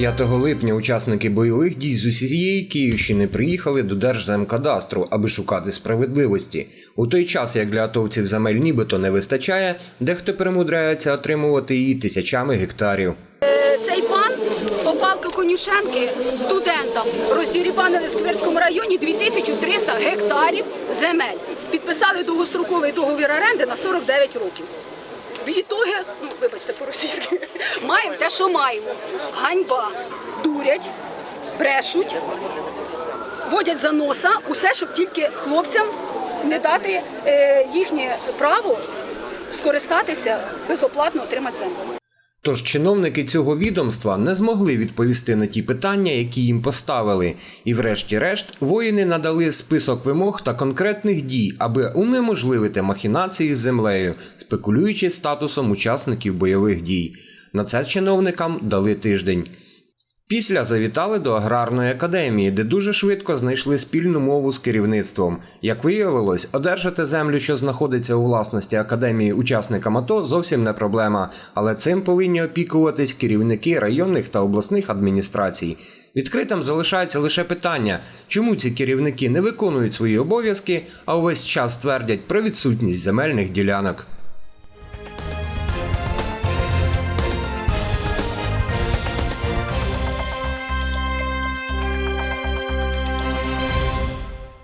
5 липня учасники бойових дій з усієї Київщини приїхали до Держземкадастру, аби шукати справедливості. У той час, як для атовців земель нібито не вистачає, дехто перемудряється отримувати її тисячами гектарів. Цей пан Попалко Конюшенки студентам роздірібанили в Скверському районі 2300 гектарів земель. Підписали довгостроковий договір оренди на 49 років. В ітоги, ну вибачте по-російськи, маємо що маємо. Ганьба. Дурять, брешуть, водять за носа, усе, щоб тільки хлопцям не дати е, їхнє право скористатися безоплатно отримати землю. Тож чиновники цього відомства не змогли відповісти на ті питання, які їм поставили, і, врешті-решт, воїни надали список вимог та конкретних дій, аби унеможливити махінації з землею, спекулюючи статусом учасників бойових дій. На це чиновникам дали тиждень. Після завітали до аграрної академії, де дуже швидко знайшли спільну мову з керівництвом. Як виявилось, одержати землю, що знаходиться у власності академії учасникам АТО, зовсім не проблема, але цим повинні опікуватись керівники районних та обласних адміністрацій. Відкритим залишається лише питання, чому ці керівники не виконують свої обов'язки, а увесь час твердять про відсутність земельних ділянок.